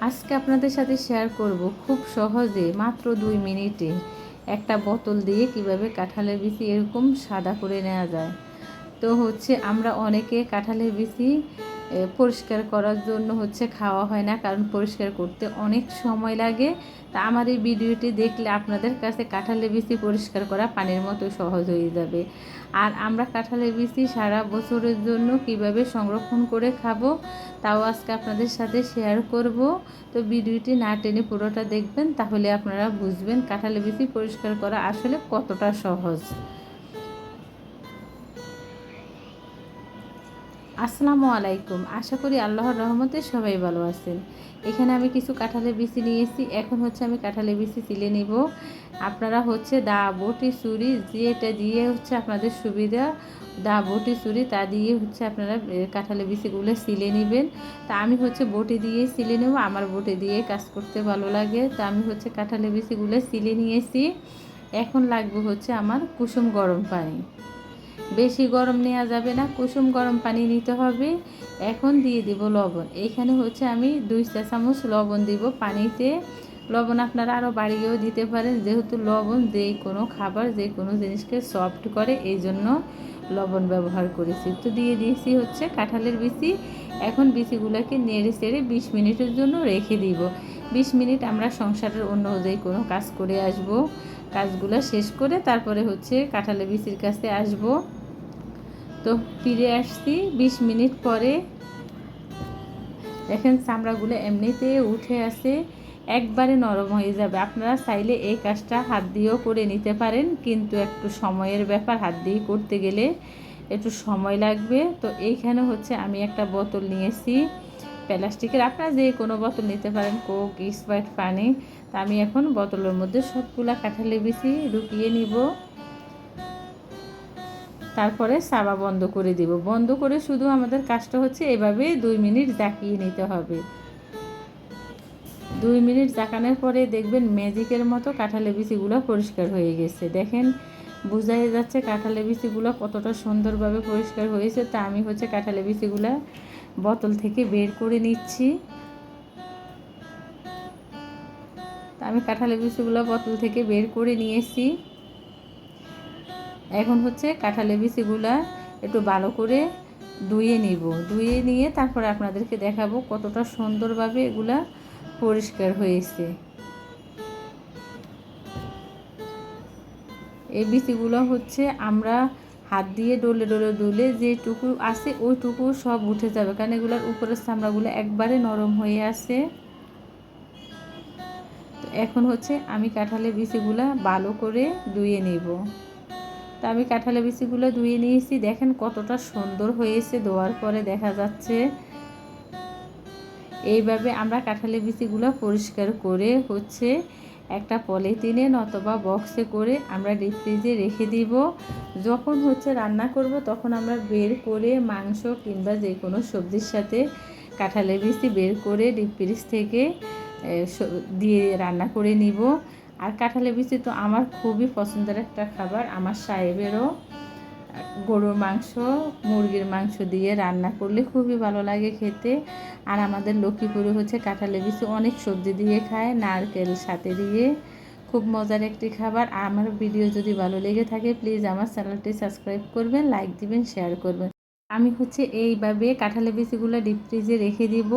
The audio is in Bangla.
আজকে আপনাদের সাথে শেয়ার করব খুব সহজে, মাত্র দুই মিনিটে। একটা বোতল দিয়ে কীভাবে কাঁঠালের বিচি এরকম সাদা করে নেওয়া যায়। তো হচ্ছে আমরা অনেকে কাঁঠালের বিচি পরিষ্কার করার জন্য হচ্ছে খাওয়া হয় না, কারণ পরিষ্কার করতে অনেক সময় লাগে। তা আমার এই ভিডিওটি দেখলে আপনাদের কাছে কাঁঠালের বিচি পরিষ্কার করা পানির মতো সহজ হয়ে যাবে। আর আমরা কাঁঠালের বিচি সারা বছরের জন্য কীভাবে সংরক্ষণ করে খাব, তাও আজকে আপনাদের সাথে শেয়ার করব। তো ভিডিওটি না টেনে পুরোটা দেখবেন, তাহলে আপনারা বুঝবেন কাঁঠালের বিচি পরিষ্কার করা আসলে কতটা সহজ। আসসালামু আলাইকুম। আশা করি আল্লাহর রহমতে সবাই ভালো আছেন। এখানে আমি কিছু কাঁঠালের বিচি নিয়েছি এখন হচ্ছে আমি কাঁঠালের বিচি তুলে নিব। আপনারা হচ্ছে দা বটি চুরি যেটা দিয়ে হচ্ছে আপনাদের সুবিধা, দা বটি চুরি তা দিয়ে হচ্ছে আপনারা কাঁঠালের বিচিগুলো সিলে নেবেন। তা আমি হচ্ছে বটি দিয়ে সিলে নেব। আমার বটি দিয়ে কাজ করতে ভালো লাগে। তা আমি হচ্ছে কাঁঠালের বিচিগুলো সিলে নিয়েছি। এখন লাগবে হচ্ছে আমার কুসুম গরম পানি। বেশি গরম নেওয়া যাবে না, কুসুম গরম পানি নিতে হবে। এখন দিয়ে দিব লবণ। এইখানে হচ্ছে আমি দুই চা চামচ লবণ দিব পানিতে। লবণ আপনারা আরও বাড়িয়েও দিতে পারেন, যেহেতু লবণ যেই কোনো খাবার, যে কোনো জিনিসকে সফট করে এই জন্য লবণ ব্যবহার করেছি। তো দিয়ে দিয়েছি হচ্ছে কাঁঠালের বিচি। এখন বিচিগুলোকে নেড়ে চেড়ে বিশ মিনিটের জন্য রেখে দিব। বিশ মিনিট আমরা সংসারের অন্য যে কোনো কাজ করে আসব। কাজগুলো শেষ করে তারপরে হচ্ছে কাঁঠালের বিচির কাছে আসব। তো ফিরে আসছি বিশ মিনিট পরে। দেখেন চামড়াগুলো এমনিতে উঠে আসে একবারে নরম হয়ে যাবে। আপনারা চাইলে এই কাজটা হাত দিয়েও করে নিতে পারেন, কিন্তু একটু সময়ের ব্যাপার, হাত দিয়ে করতে গেলে একটু সময় লাগবে। তো এইখানে হচ্ছে আমি একটা বোতল নিয়েছি, প্লাস্টিকের, আপনারা যে কোনো বোতল নিতে পারেন, কোক, স্প্রাইট, পানি। তা আমি এখন বোতলের মধ্যে সবগুলা কাঁঠালে বিচি ঢুকিয়ে নিব। তারপরে সাবা বন্ধ করে দিব। বন্ধ করে শুধু আমাদের কাজটা হচ্ছে এভাবে দুই মিনিট জাকিয়ে নিতে হবে। দুই মিনিট জাকানোর পরে দেখবেন ম্যাজিকের মতো কাঁঠালে বিচিগুলো পরিষ্কার হয়ে গেছে। দেখেন, বোঝাই যাচ্ছে কাঁঠালে বিচিগুলো কতটা সুন্দরভাবে পরিষ্কার হয়েছে। তা আমি হচ্ছে কাঁঠালে বিচিগুলো বোতল থেকে বের করে নিচ্ছি। তা আমি কাঁঠালে বিচিগুলো বোতল থেকে বের করে নিয়েছি। এখন হচ্ছে কাঁঠালে বিচিগুলা একটু ভালো করে ধুয়ে নিব। ধুয়ে নিয়ে তারপরে আপনাদেরকে দেখাবো কতটা সুন্দরভাবে এগুলা পরিষ্কার হয়েছে। এই বিচিগুলো হচ্ছে আমরা হাত দিয়ে ডলে ডলে ডলে যেটুকু আছে ওইটুকু সব উঠে যাবে। কারণ এগুলোর উপরের চামড়াগুলো একবারে নরম হয়ে আছে। তো এখন হচ্ছে আমি কাঁঠালের বিচিগুলা ভালো করে ধুয়ে নিব। তো আমি কাঁঠালের বিচিগুলো ধুয়ে নিয়েছি। দেখেন কতটা সুন্দর হয়েছে, ধোয়ার পরে দেখা যাচ্ছে। এইভাবে আমরা কাঁঠালের বিচিগুলো পরিষ্কার করে হচ্ছে একটা পলিথিনে নতবা বক্সে করে আমরা ডিপ ফ্রিজে রেখে দিব। যখন হচ্ছে রান্না করব তখন আমরা বের করে মাংস কিংবা যে কোনো সবজির সাথে কাঁঠালের বিচি বের করে ডিপ ফ্রিজ থেকে দিয়ে রান্না করে নিব। আর কাঁঠালের বিচি তো আমার খুবই পছন্দের একটা খাবার। আমার সাহেবেরও গরুর মাংস, মুরগির মাংস দিয়ে রান্না করলে খুবই ভালো লাগে খেতে। আর আমাদের লক্ষ্মীপুরে হচ্ছে কাঁঠালের বিচি অনেক সবজি দিয়ে খায়, নারকেল সাথে দিয়ে। খুব মজার একটি খাবার। আর আমার ভিডিও যদি ভালো লেগে থাকে প্লিজ আমার চ্যানেলটি সাবস্ক্রাইব করবেন লাইক দিবেন শেয়ার করবেন। আমি হচ্ছে এইভাবে কাঁঠালের বিচিগুলো ডিপ ফ্রিজে রেখে দিব।